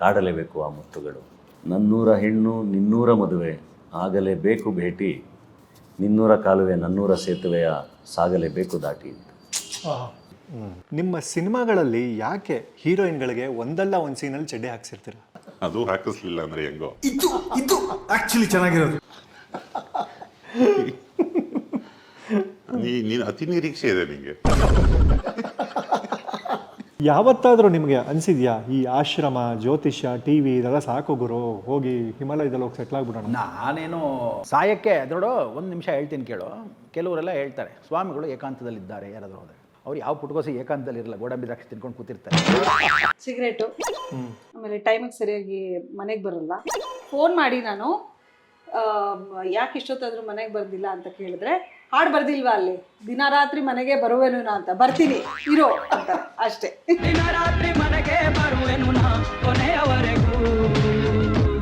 ಕಾಡಲೇಬೇಕು ಆ ಮುತ್ತುಗಳು. ನನ್ನೂರ ಹೆಣ್ಣು ನಿನ್ನೂರ ಮದುವೆ. ಆಗಲೇಬೇಕು ಭೇಟಿ. ನಿನ್ನೂರ ಕಾಲುವೆ ನನ್ನೂರ ಸೇತುವೆಯ ಸಾಗಲೇಬೇಕು ದಾಟಿ ನಿಮ್ಮ ಸಿನಿಮಾಗಳಲ್ಲಿ ಯಾಕೆ ಹೀರೋಯಿನ್ಗಳಿಗೆ ಒಂದಲ್ಲ ಒಂದು ಸೀನಲ್ಲಿ ಚಡ್ಡೆ ಹಾಕ್ಸಿರ್ತೀರ? ಅದು ಹಾಕಿಸ್ಲಿಲ್ಲ ಅಂದ್ರೆ ಹೆಂಗೋ? ಇದು ಇದು ಆಕ್ಚುಲಿ ಚೆನ್ನಾಗಿರೋದು. ನೀ ನೀನು ಅತಿ ನಿರೀಕ್ಷೆ ಇದೆ ನಿಂಗೆ. ಯಾವತ್ತಾದರೂ ನಿಮಗೆ ಅನ್ಸಿದ್ಯಾ ಈ ಆಶ್ರಮ ಜ್ಯೋತಿಷ್ಯ ಟಿ ವಿ ಇದೆಲ್ಲ ಸಾಕು ಗುರು ಹೋಗಿ ಹಿಮಾಲಯದಲ್ಲಿ ಹೋಗಿ ಸೆಟ್ಲ್ ಆಗ್ಬಿಡೋಣ? ನಾನೇನು ಸಾಯಕ್ಕೆ ನೋಡು ಒಂದು ನಿಮಿಷ ಹೇಳ್ತೀನಿ ಕೇಳು. ಕೆಲವರೆಲ್ಲ ಹೇಳ್ತಾರೆ ಸ್ವಾಮಿಗಳು ಏಕಾಂತದಲ್ಲಿದ್ದಾರೆ ಯಾರಾದರೂ ಹೋದರೆ. ಅವ್ರು ಯಾವ ಪುಟ್ಕೋಸಿ ಏಕಾಂತದಲ್ಲಿ ಇರಲ್ಲ ಗೋಡಂಬಿ ದ್ರಾಕ್ಷಿ ತಿನ್ಕೊಂಡು ಕೂತಿರ್ತಾರೆ. ಸಿಗರೇಟು ಆಮೇಲೆ ಟೈಮಿಗೆ ಸರಿಯಾಗಿ ಮನೆಗೆ ಬರಲ್ಲ. ಫೋನ್ ಮಾಡಿ ನಾನು ಯಾಕೆ ಇಷ್ಟೊತ್ತಾದ್ರೂ ಮನೆಗೆ ಬರ್ದಿಲ್ಲ ಅಂತ ಕೇಳಿದ್ರೆ ಹಾಡು ಬರ್ದಿಲ್ವಾ ಅಲ್ಲಿ? ದಿನ ರಾತ್ರಿ ಮನೆಗೆ ಬರುವೆನು ನಾ ಅಂತ. ಬರ್ತೀನಿ ಇರೋ ಅಂತ. ಅಷ್ಟೇ.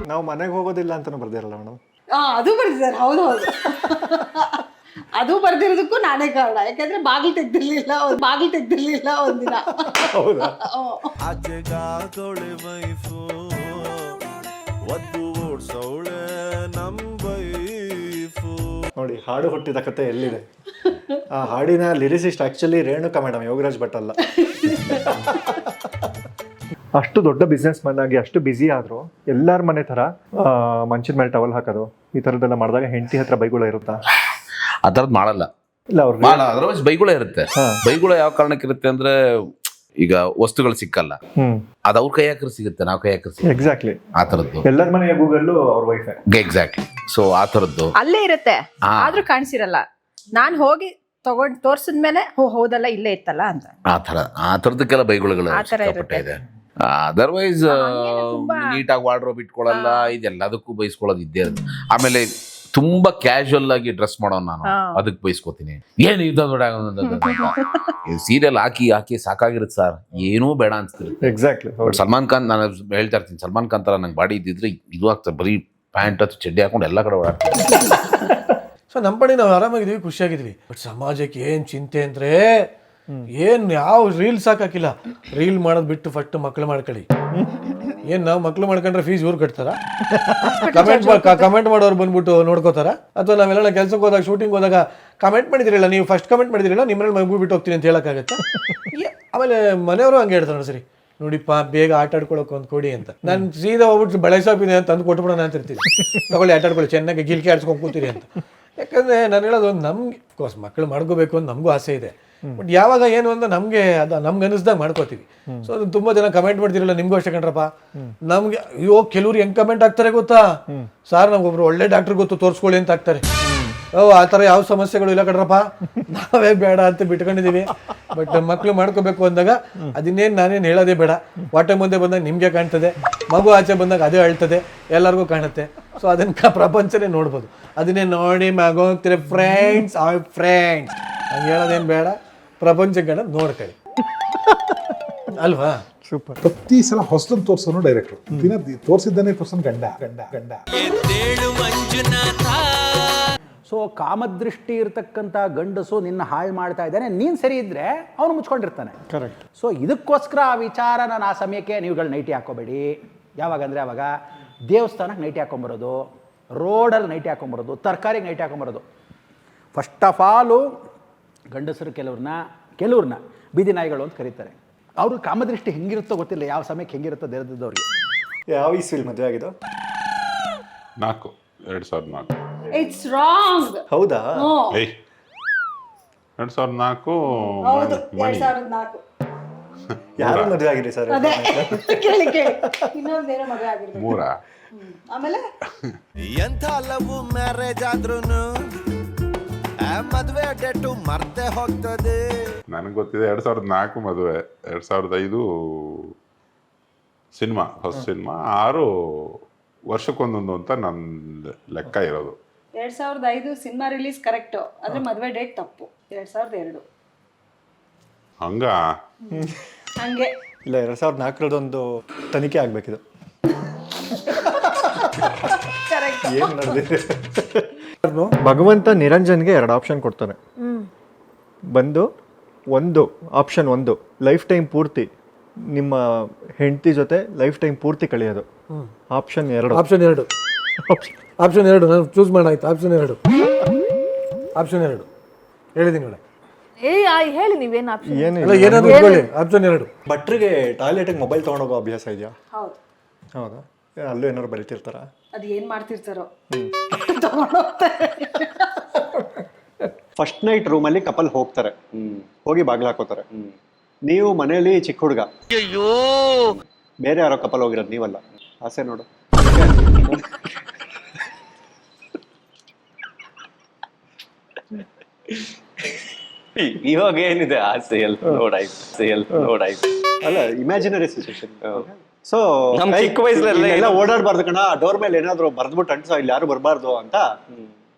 ನಾವು ಮನೆಗೆ ಹೋಗೋದಿಲ್ಲ ಅಂತಲೂ ಬರ್ದಿರಲ್ಲ ಮೇಡಮ್. ಹಾ ಅದು ಬರ್ದಿದ್ದಾರೆ. ಹೌದು ಹೌದು. ಅದು ಬರ್ದಿರೋದಕ್ಕೂ ನಾನೇ ಕಾರಣ. ಯಾಕಂದ್ರೆ ಬಾಗಿಲು ತೆಗ್ದಿರ್ಲಿಲ್ಲ ಬಾಗಿಲು ತೆಗ್ದಿರ್ಲಿಲ್ಲ ಒಂದಿನ. ಹೌದಾ? ನೋಡಿ ಹಾಡು ಹುಟ್ಟಿದ ಕತೆ ಎಲ್ಲಿದೆ? ಆ ಹಾಡಿನ lyricist actually Renuka madam Yogaraj Bhat ಅಲ್ಲ. ಅಷ್ಟು ದೊಡ್ಡ ಬಿಸ್ನೆಸ್ ಮ್ಯಾನ್ ಆಗಿ ಅಷ್ಟು ಬ್ಯುಸಿ ಆದ್ರೂ ಎಲ್ಲಾರ ಮನೆ ತರ ಮಂಚಿನ ಮೇಲೆ ಟವಲ್ ಹಾಕೋದು ಈ ಥರದ್ದೆಲ್ಲ ಮಾಡಿದಾಗ ಹೆಂಡತಿ ಹತ್ರ ಬೈಗುಳ ಇರುತ್ತಾ? ಆ ಥರದ್ದು ಮಾಡಲ್ಲ. ಇಲ್ಲ ಅವ್ರು ಅದರ್ವೈಸ್ ಬೈಗುಳ ಇರುತ್ತೆ. ಬೈಗುಳ ಯಾವ ಕಾರಣಕ್ಕೆ ಇರುತ್ತೆ ಅಂದ್ರೆ ಈಗ ವಸ್ತುಗಳು ಸಿಕ್ಕಲ್ಲ. ಅದ್ ಅವ್ರ ಕೈ ಹಾಕರ್ ಸಿಗುತ್ತೆ ನಾವು ಕೈ ಹಾಕರ್ ಸಿಗುತ್ತೆ ಎಕ್ಸಾಕ್ಟ್ಲಿ ಆ ತರದ್ದು ಎಲ್ಲರ ಮನೆಯ ಗೂಗಲ್ ಅವ್ರ ವೈಫೈ ಎಕ್ಸಾಕ್ಟ್ಲಿ ಸೊ ಆ ತರದ್ದು ಅಲ್ಲೇ ಇರುತ್ತೆ. ಹಾ. ಆದ್ರೂ ಕಾಣಿಸಿರಲ್ಲ. ನಾನ್ ಹೋಗಿ ತಗೊಂಡ್ ತೋರ್ಸಿದ್ಮೇಲೆ ಹೋ ಹೌದಲ್ಲ ಇಲ್ಲೇ ಇತ್ತಲ್ಲ ಅಂತ. ಆ ತರ ಆ ತರದಕ್ಕೆಲ್ಲ ಬೈಗುಳಗಳು ಆ ಥರ ಸಿಕ್ಕಾಪಟ್ಟೆ ಇದೆ. ಅದರ್ವೈಸ್ ನೀಟಾಗಿ ವಾರ್ಡ್ರೋಬ್ ಇಟ್ಕೊಳ್ಳಲ್ಲ ಇದೆಲ್ಲದಕ್ಕೂ ಬೈಸ್ಕೊಳ್ಳೋದು ಇದ್ದೇ ಇರುತ್ತೆ. ಆಮೇಲೆ ತುಂಬಾ ಕ್ಯಾಶುವಲ್ ಆಗಿ ಡ್ರೆಸ್ ಮಾಡೋಣ ನಾನು. ಅದಕ್ಕೆ ಬಯಸ್ಕೋತೀನಿ ಏನು ಇದು ಸೀರಿಯಲ್ ಹಾಕಿ ಹಾಕಿ ಸಾಕಾಗಿರುತ್ತೆ ಸರ್. ಏನೂ ಬೇಡ ಅನ್ಸ್ತಿರುತ್ತೆ. ಎಕ್ಸಾಕ್ಟ್ಲಿ ಸಲ್ಮಾನ್ ಖಾನ್ ನಾನು ಹೇಳ್ತಾ ಇರ್ತೀನಿ ಸಲ್ಮಾನ್ ಖಾನ್ ತರ ನಂಗೆ ಬಾಡಿ ಇದ್ದಿದ್ರೆ ಇದು ಆಗ್ತದೆ. ಬರೀ ಪ್ಯಾಂಟ್ ಅಥವಾ ಚಡ್ಡಿ ಹಾಕೊಂಡು ಎಲ್ಲ ಕಡೆ ಓಡಾಡ್ತೀನಿ. ಸೊ ನಮ್ಮ ಪಡಿ ನಾವು ಆರಾಮಾಗಿದ್ದೀವಿ ಖುಷಿಯಾಗಿದ್ವಿ ಬಟ್ ಸಮಾಜಕ್ಕೆ ಏನು ಚಿಂತೆ ಅಂದ್ರೆ ಏನು ಯಾವ ರೀಲ್ಸ್ ಹಾಕಿಲ್ಲ ರೀಲ್ ಮಾಡೋದು ಬಿಟ್ಟು ಫಸ್ಟ್ ಮಕ್ಳು ಮಾಡ್ಕೊಳ್ಳಿ. ಏನು ನಾವು ಮಕ್ಳು ಮಾಡ್ಕೊಂಡ್ರೆ ಫೀಸ್ ಇವ್ರು ಕಟ್ತಾರ? ಕಮೆಂಟ್ ಕಮೆಂಟ್ ಮಾಡೋರು ಬಂದ್ಬಿಟ್ಟು ನೋಡ್ಕೋತಾರ? ಅಥವಾ ನಾವೆಲ್ಲ ಕೆಲ್ಸಕ್ಕೆ ಹೋದಾಗ ಶೂಟಿಂಗ್ ಹೋದಾಗ ಕಮೆಂಟ್ ಮಾಡಿದಿರಲ್ಲ ನೀವು ಫಸ್ಟ್ ಕಮೆಂಟ್ ಮಾಡಿದಿರಲ್ಲ ನಿಮ್ಮಲ್ಲಿ ಮಗು ಬಿಟ್ಟು ಹೋಗ್ತೀನಿ ಅಂತ ಹೇಳೋಕ್ಕಾಗತ್ತೆ? ಆಮೇಲೆ ಮನೆಯವರು ಹಂಗೆ ಹೇಳ್ತಾರೆ ಸರಿ ನೋಡಿಪ್ಪ ಬೇಗ ಆಟ ಆಡ್ಕೊಳಕ್ ಒಂದು ಕೊಡಿ ಅಂತ. ನಾನು ಸೀದಾ ಹೋಗ್ಬಿಟ್ಟು ಬಳೆ ಶಾಪ್ ಇದೆ ಅಂತ ತಂದು ಕೊಟ್ಬಿಡೋಣ ಅಂತ ಇರ್ತೀನಿ. ತಗೊಳ್ಳಿ ಆಟ ಆಡ್ಕೊಳ್ಳಿ ಚೆನ್ನಾಗಿ ಗಿಲ್ಕಿ ಆಡ್ಸ್ಕೊಂಡು ಕೂತೀರಿ ಅಂತ. ಯಾಕಂದ್ರೆ ನಾನು ಹೇಳೋದು ನಮ್ಗೆ ಕೋರ್ಸ್ ಮಕ್ಕಳು ಮಾಡ್ಕೋಬೇಕು ಅಂತ ನಮಗೂ ಆಸೆ ಇದೆ. ಬಟ್ ಯಾವಾಗ ಏನು ಅಂತ ನಮಗೆ ಅದು ನಮ್ಗೆ ಅನಿಸ್ದಾಗ ಮಾಡ್ಕೋತೀವಿ. ಸೊ ಅದನ್ನ ತುಂಬಾ ಜನ ಕಮೆಂಟ್ ಮಾಡ್ತಿರಲ್ಲ ನಿಮ್ಗೂ ಅಷ್ಟೇ ಕಣ್ರಪ್ಪ. ನಮ್ಗೆ ಅಯ್ಯೋ ಕೆಲವ್ರು ಹೆಂಗ್ ಕಮೆಂಟ್ ಆಗ್ತಾರೆ ಗೊತ್ತಾ? ಸರ್ ನಮ್ಗೊಬ್ರು ಒಳ್ಳೆ ಡಾಕ್ಟರ್ ಗೊತ್ತು ತೋರಿಸ್ಕೊಳ್ಳಿ ಅಂತ ಆಗ್ತಾರೆ ಓ ಆ ತರ ಯಾವ ಸಮಸ್ಯೆಗಳು ಇಲ್ಲ ಕಣ್ರಪ್ಪ. ನಾವೇ ಬೇಡ ಅಂತ ಬಿಟ್ಕೊಂಡಿದೀವಿ. ಬಟ್ ಮಕ್ಕಳು ಮಾಡ್ಕೋಬೇಕು ಅಂದಾಗ ಅದನ್ನೇನು ನಾನೇನು ಹೇಳೋದೇ ಬೇಡ. ಹೊಟ್ಟೆ ಮುಂದೆ ಬಂದಾಗ ನಿಮಗೆ ಕಾಣ್ತದೆ. ಮಗು ಆಚೆ ಬಂದಾಗ ಅದೇ ಅಳ್ತದೆ. ಎಲ್ಲರಿಗೂ ಕಾಣುತ್ತೆ. ಸೊ ಅದನ್ನ ಪ್ರಪಂಚನೇ ನೋಡ್ಬೋದು. ಅದನ್ನೇ ನೋಡಿ ಮಗು ಹೋಗ್ತೀರಿ ಫ್ರೆಂಡ್ಸ್ ಆ ಫ್ರೆಂಡ್ಸ್ ಹಂಗೆ ಹೇಳೋದೇನು ಬೇಡ. ಪ್ರಪಂಚಕ್ಕೆ ನೋಡ್ಕೊಳ್ಳಿ. ಅಲ್ವಾ? ಸೂಪರ್. ಪ್ರತಿ ಸಲ ಹೊಸದನ್ನು ತೋರ್ಸೋನು ಡೈರೆಕ್ಟ್ರು ದಿನ ತೋರಿಸಿದ್ದಾನೆ ಪರ್ಸನ್ ಗಂಡ. ಗಂಡ. ಗಂಡ. ಸೊ ಕಾಮದೃಷ್ಟಿ ಇರತಕ್ಕಂಥ ಗಂಡಸು ನಿನ್ನ ಹಾಳು ಮಾಡ್ತಾ ಇದ್ದಾನೆ. ನೀನು ಸರಿ ಇದ್ದರೆ ಅವನು ಮುಚ್ಕೊಂಡಿರ್ತಾನೆ. ಕರೆಕ್ಟ್ ಸೊ ಇದಕ್ಕೋಸ್ಕರ ಆ ವಿಚಾರನ ಆ ಸಮಯಕ್ಕೆ ನೀವುಗಳು ನೈಟಿ ಹಾಕೋಬೇಡಿ ಯಾವಾಗ ಅಂದರೆ ಅವಾಗ ದೇವಸ್ಥಾನಕ್ಕೆ ನೈಟಿ ಹಾಕೊಂಬರೋದು ರೋಡಲ್ಲಿ ನೈಟಿ ಹಾಕೊಂಬರೋದು ತರಕಾರಿಗೆ ನೈಟಿ ಹಾಕೊಂಬರೋದು ಫಸ್ಟ್ ಆಫ್ ಆಲು ಗಂಡಸರು ಕೆಲವ್ರನ್ನ ಕೆಲವ್ರನ್ನ ಬೀದಿ ನಾಯಿಗಳು ಅಂತ ಕರೀತಾರೆ. ಅವರು ಕಾಮದೃಷ್ಟಿ ಹೆಂಗಿರುತ್ತೋ ಗೊತ್ತಿಲ್ಲ ಯಾವ ಸಮಯಕ್ಕೆ ಹೆಂಗಿರುತ್ತೋ ದೇರದವ್ರಿಗೆ ಯಾವ ಇಸ್ವಿಲ್ ಮದುವೆ ಆಗಿದ್ದು? ನಾಲ್ಕು ಎರಡು ಸಾವಿರದ ನಾಲ್ಕು. ಇಟ್ಸ್ ರಾಂಗ್ ಹೌದಾ? ಏಯ್. ಎರಡು ಸಾವಿರದ ನಾಲ್ಕು ಹೌದು ಮಣಿ. ಎರಡ್ ಸಾವಿರದ ನಾಲ್ಕು. ಯಾರು ಮದುವೆ ಆಗಿರಿ ಸರ್? ಅದೇ. ಕೇಳಿ ಕೇಳಿ. ಇನ್ನೊಂದೇನೋ ಮದುವೆ ಆಗಿರ್ಬೇಕು. ಮೂರ. ಆಮೇಲೆ? ಎಂಥ ಲವ್ ಮ್ಯಾರೇಜ್ ಆದ್ರೂ ಮದುವೆ ಡೇಟು ಮರ್ತೆ ಹೋಗ್ತದೆ. ನನಗೆ ಗೊತ್ತಿದೆ ಎರಡು ಸಾವಿರದ ನಾಲ್ಕು ಮದುವೆ ಎರಡು ಸಾವಿರದ ಐದು ಸಿನಿಮಾ ಹೊಸ ಸಿನಿಮಾ. ಆರು ವರ್ಷಕ್ಕೊಂದೊಂದು ಅಂತ ನನ್ನ ಲೆಕ್ಕ ಇರೋದು. ಎರಡ್ ಸಾವಿರದ ಐದು ಸಿನಿಮಾ ರಿಲೀಸ್ ಕರೆಕ್ಟ್. ಆದ್ರೆ ಮದುವೆ ಡೇಟ್ ತಪ್ಪು. ಎರಡ್ ಸಾವಿರದ ಎರಡು. ಹಂಗ? ಹಂಗೆ. ಇಲ್ಲ ಎರಡು ಸಾವಿರದ ನಾಲ್ಕರದೊಂದು ತನಿಖೆ ಆಗಬೇಕಿದು. ಕರೆಕ್ಟ್ ಏನು ನಡೆದಿದೆ? ಭಗವಂತ ನಿರಂಜನ್ಗೆ ಎರಡು ಆಪ್ಷನ್ ಕೊಡ್ತಾನೆ. ಬಂದು ಒಂದು ಆಪ್ಷನ್ ಒಂದು ಲೈಫ್ ಟೈಮ್ ಪೂರ್ತಿ ನಿಮ್ಮ ಹೆಂಡತಿ ಜೊತೆ ಲೈಫ್ ಟೈಮ್ ಪೂರ್ತಿ ಕಳೆಯೋದು. ಆಪ್ಷನ್ ಎರಡು. ಆಪ್ಷನ್ ಎರಡು. ಆಪ್ಷನ್ ಎರಡು. ನಾನು ಚೂಸ್ ಮಾಡಾಯ್ತು. ಆಪ್ಷನ್ ಎರಡು. ಆಪ್ಷನ್ ಎರಡು. ಹೇಳಿದ್ದೀನಿ ನೋಡಿ ಏ ಆ, ಹೇಳಿ ನೀವೇನು ಆಪ್ಷನ್ ಏನು ಅಲ್ಲ ಏನಾದ್ರು ಇಟ್ಕೊಳ್ಳಿ. ಆಪ್ಷನ್ ಎರಡು. ಭಟ್ರಿಗೆ ಟಾಯ್ಲೆಟಿಗೆ ಮೊಬೈಲ್ ತೊಗೊಂಡೋಗೋ ಅಭ್ಯಾಸ ಇದೆಯಾ? ಹೌದು. ಹೌದಾ? ಏ, ಅಲ್ಲೂ ಏನಾದ್ರು ಬರೀತಿರ್ತಾರ? ಅದು ಏನು ಮಾಡ್ತಿರ್ತಾರೋ? ಫಸ್ಟ್ ನೈಟ್ ರೂಮಲ್ಲಿ ಕಪಲ್ ಹೋಗ್ತಾರೆ. ಹೋಗಿ ಬಾಗ್ಲ ಹಾಕೋತಾರೆ. ನೀವು ಮನೆಯಲ್ಲಿ ಚಿಕ್ಕ ಹುಡುಗ. ಬೇರೆ ಯಾರೋ ಕಪಲ್ ಹೋಗಿರೋದು ನೀವಲ್ಲ. ಆಸೆ ನೋಡು. ಇವಾಗ ಏನಿದೆ? ಆಸೆ ಎಲ್ಲ ನೋಡಾಯ್ತು. ಎಲ್ಲ ನೋಡಾಯ್ತು. ಅಲ್ಲ ಇಮ್ಯಾಜಿನರಿ ಸಿಚುವೇಶನ್ ಸೊ ನಮ್ ಚಿಕ್ಕ ವಯಸ್ಸಲ್ಲಿ ಎಲ್ಲ ಓಡಾಡಬಾರ್ದು ಕಣ ಡೋರ್ ಮೇಲೆ ಏನಾದ್ರು ಬರ್ದ್ಬಿಟ್ಟು ಅಂಟಿಸೋ ಇಲ್ಲಿ ಯಾರು ಬರಬಾರ್ದು ಅಂತ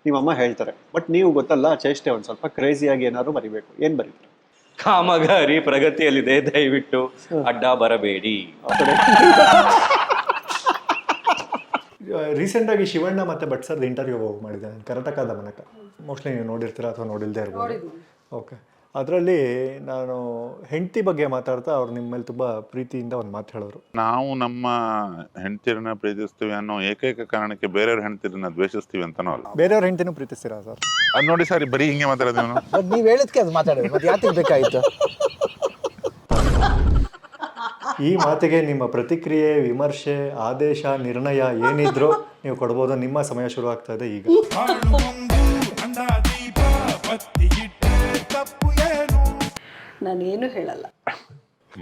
ನಿಮ್ಮಮ್ಮ ಹೇಳ್ತಾರೆ. ಬಟ್ ನೀವು ಗೊತ್ತಲ್ಲ ಚೇಷ್ಟೆ ಒಂದು ಸ್ವಲ್ಪ ಕ್ರೇಜಿಯಾಗಿ ಏನಾದ್ರು ಬರಿಬೇಕು. ಏನ್ ಬರೀತಾರೆ? ಕಾಮಗಾರಿ ಪ್ರಗತಿಯಲ್ಲಿದೆ ದಯವಿಟ್ಟು ಅಡ್ಡ ಬರಬೇಡಿ. ರೀಸೆಂಟ್ ಆಗಿ ಶಿವಣ್ಣ ಮತ್ತೆ ಭಟ್ ಸರ್ದು ಇಂಟರ್ವ್ಯೂ ಮಾಡಿದೆ ಕರ್ನಾಟಕದ ಮನಕ. ಮೋಸ್ಟ್ಲಿ ನೀವು ನೋಡಿರ್ತೀರಾ ಅಥವಾ ನೋಡಿಲ್ದೇ ಇರ್ಬೋದು? ಓಕೆ ಅದರಲ್ಲಿ ನಾನು ಹೆಂಡತಿ ಬಗ್ಗೆ ಮಾತಾಡ್ತಾ ಅವ್ರು ನಿಮ್ಮ ಮೇಲೆ ತುಂಬಾ ಪ್ರೀತಿಯಿಂದ ಒಂದು ಮಾತು ಹೇಳೋರು. ನಾವು ನಮ್ಮ ಹೆಂಡತಿರನ್ನ ಪ್ರೀತಿಸ್ತೀವಿ ಅನ್ನೋ ಏಕೈಕ ಕಾರಣಕ್ಕೆ ಬೇರೆಯವ್ರ ಹೆಂಡತಿರನ್ನ ದ್ವೇಷಿಸ್ತೀವಿ ಅಂತನೋ ಅಲ್ಲ. ಬೇರೆಯವ್ರ ಹೆಂಡತಿನೂ ಪ್ರೀತಿಸ್ತೀರಾ ಸರ್? ಅದು ನೋಡಿ ಸರ್ ಬರೀ ಹಿಂಗೆ ಮಾತಾಡೋದು ಅದು ಮತ್ತೆ ನೀವು ಹೇಳಿದ್ಕೆ ಅದು ಮಾತಾಡೋದು ಮತ್ತೆ ಯಾತಿಗೆ ಬೇಕಾಯ್ತು? ಈ ಮಾತಿಗೆ ನಿಮ್ಮ ಪ್ರತಿಕ್ರಿಯೆ ವಿಮರ್ಶೆ ಆದೇಶ ನಿರ್ಣಯ ಏನಿದ್ರು ನೀವು ಕೊಡ್ಬೋದು. ನಿಮ್ಮ ಸಮಯ ಶುರು ಆಗ್ತಾ ಇದೆ ಈಗ. ನಾನೇನು ಹೇಳಲ್ಲ.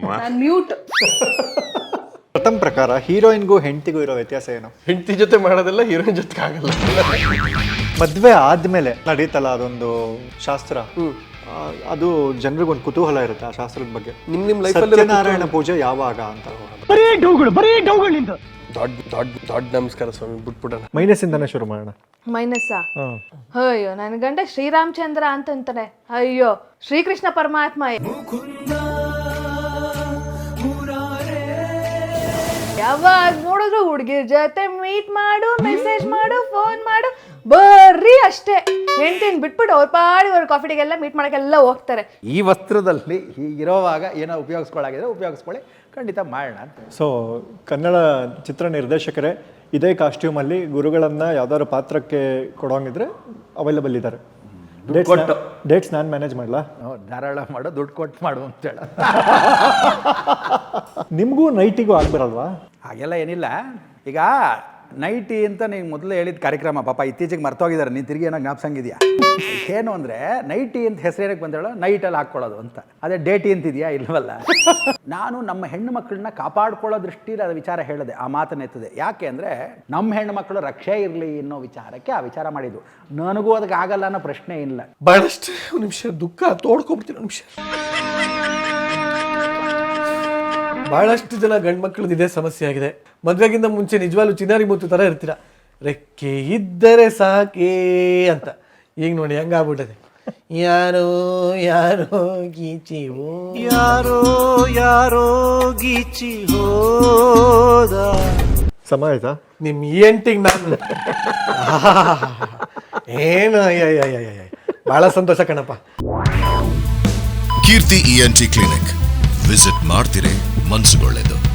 ನಾನು ಮ್ಯೂಟ್ ಪ್ರಥಮ ಪ್ರಕಾರ ಹೀರೋಯಿನ್ಗೂ ಹೆಂಡತಿಗೂ ಇರೋ ವ್ಯತ್ಯಾಸ ಏನು? ಹೆಂಡತಿ ಜೊತೆ ಮಾಡೋದೆಲ್ಲ ಹೀರೋಯಿನ್ ಜೊತೆ ಆಗಲ್ಲ. ಮದ್ವೆ ಆದ್ಮೇಲೆ ನಡೀತಲ್ಲ ಅದೊಂದು ಶಾಸ್ತ್ರ. ಆ, ಅದು ಜನರಿಗೊಂದು ಕುತೂಹಲ ಇರುತ್ತೆ ಆ ಶಾಸ್ತ್ರದ ಬಗ್ಗೆ. ನಿಮ್ ನಿಮ್ ಲೈಫ್ ಅಲ್ಲಿ ಸತ್ಯನಾರಾಯಣ ಪೂಜೆ ಯಾವಾಗ ಅಂತ ದೊಡ್ಡ ದೊಡ್ಡ ದೊಡ್ಡ ನಮಸ್ಕಾರ ಸ್ವಾಮಿ ಬಿಟ್ಬಿಡೋಣ. ಮೈನಸ್ ಇಂದಾನೆ ಶುರು ಮಾಡೋಣ. ಮೈನಸ್ ಅಯ್ಯೋ ನನ್ನ ಗಂಡ ಶ್ರೀರಾಮಚಂದ್ರ ಅಂತಂತಾನೆ ಅಯ್ಯೋ ಶ್ರೀಕೃಷ್ಣ ಪರಮಾತ್ಮ. ಯಾವಾಗ ನೋಡಿದ್ರು ಹುಡುಗಿ ಜೊತೆ ಮೀಟ್ ಮಾಡು ಮೆಸೇಜ್ ಮಾಡು ಫೋನ್ ಮಾಡು. ಬರ್ರಿ ಅಷ್ಟೇ. ಹೆಂಡತಿನ ಬಿಟ್ಬಿಟ್ಟು ಅವ್ರ ಪಾಡಿ ಅವ್ರ ಕಾಫಿಡಿಗೆಲ್ಲ ಮೀಟ್ ಮಾಡಕ್ಕೆಲ್ಲ ಹೋಗ್ತಾರೆ. ಈ ವಸ್ತ್ರದಲ್ಲಿ ಹೀಗಿರೋವಾಗ ಏನೋ ಉಪಯೋಗಿಸ್ಕೊಳ್ಳಾಗಿದ್ರೆ ಉಪಯೋಗಿಸ್ಕೊಳ್ಳಿ. ಖಂಡಿತ ಮಾಡೋಣ ಅಂತ. ಸೊ ಕನ್ನಡ ಚಿತ್ರ ನಿರ್ದೇಶಕರೇ ಇದೇ ಕಾಸ್ಟ್ಯೂಮಲ್ಲಿ ಗುರುಗಳನ್ನ ಯಾವ್ದಾದ್ರು ಪಾತ್ರಕ್ಕೆ ಕೊಡೋಂಗಿದ್ರೆ ಅವೈಲಬಲ್ ಇದ್ದಾರೆ ಕೊಟ್ಟು. ಡೇಟ್ಸ್ ನಾನು ಮ್ಯಾನೇಜ್ ಮಾಡಲಾ? ಧಾರಾಳ ಮಾಡು ದುಡ್ಡು ಕೊಟ್ಟು ಮಾಡು ಅಂತ ಹೇಳ. ನಿಮಗೂ ನೈಟಿಗೂ ಆಗ್ಬಿರಲ್ವಾ? ಹಾಗೆಲ್ಲ ಏನಿಲ್ಲ. ಈಗ ನೈಟಿ ಅಂತ ನೀವು ಮೊದಲು ಹೇಳಿದ ಕಾರ್ಯಕ್ರಮ, ಪಾಪ ಇತ್ತೀಚೆಗೆ ಮರ್ತೋಗಿದ್ದಾರೆ. ನೀನು ತಿರುಗಿ ಏನೋ ಜ್ಞಾಪಸಂಗಿದೆಯಾ ಏನು ಅಂದರೆ ನೈಟಿ ಅಂತ ಹೆಸರು ಏನಕ್ಕೆ ಬಂದೇಳ ನೈಟಲ್ಲಿ ಹಾಕ್ಕೊಳ್ಳೋದು ಅಂತ. ಅದೇ ಡೇಟಿ ಅಂತಿದೆಯಾ ಇಲ್ಲವಲ್ಲ? ನಾನು ನಮ್ಮ ಹೆಣ್ಣು ಮಕ್ಕಳನ್ನ ಕಾಪಾಡ್ಕೊಳ್ಳೋ ದೃಷ್ಟಿಯಲ್ಲಿ ಅದು ವಿಚಾರ ಹೇಳಿದೆ, ಆ ಮಾತನ್ನ ಎತ್ತದೆ. ಯಾಕೆ ಅಂದರೆ ನಮ್ಮ ಹೆಣ್ಣು ಮಕ್ಕಳು ರಕ್ಷೆ ಇರಲಿ ಅನ್ನೋ ವಿಚಾರಕ್ಕೆ ಆ ವಿಚಾರ ಮಾಡಿದ್ದು. ನನಗೂ ಅದಕ್ಕೆ ಆಗಲ್ಲ ಅನ್ನೋ ಪ್ರಶ್ನೆ ಇಲ್ಲ. ಬಹಳಷ್ಟು ನಿಮಿಷ ದುಃಖ ತೋಡ್ಕೊಬಿಡ್ತೀನಿ ನಿಮಿಷ. ಬಹಳಷ್ಟು ಜನ ಗಂಡು ಮಕ್ಕಳು ಇದೇ ಸಮಸ್ಯೆ ಆಗಿದೆ. ಮದುವೆಗಿಂತ ಮುಂಚೆ ನಿಜವಾಗ್ಲೂ ಚಿನ್ನಾರಿ ಮುತ್ತು ಥರ ಇರ್ತೀರ. ರೆಕ್ಕೆ ಇದ್ದರೆ ಸಾಕೇ ಅಂತ. ಈಗ ನೋಡಿ ಹೆಂಗಾಗ್ಬಿಟ್ಟದೆ. ಯಾರೋ ಯಾರೋ ಗೀಚಿವೋ ಯಾರೋ ಯಾರೋ ಗೀಚಿ ಹೋದ. ಸಮಯ ಆಯ್ತಾ? ನಿಮ್ ಎಂಟಿಗೆ ನಾನು. ಏನು. ಬಹಳ ಸಂತೋಷ ಕಣಪ್ಪ. ಕೀರ್ತಿ ಇಎನ್ಟಿ ಕ್ಲಿನಿಕ್ ವಿಸಿಟ್ ಮಾಡ್ತಿರೇ. ಮನ್ಸುಗೊಳ್ಳೆದು.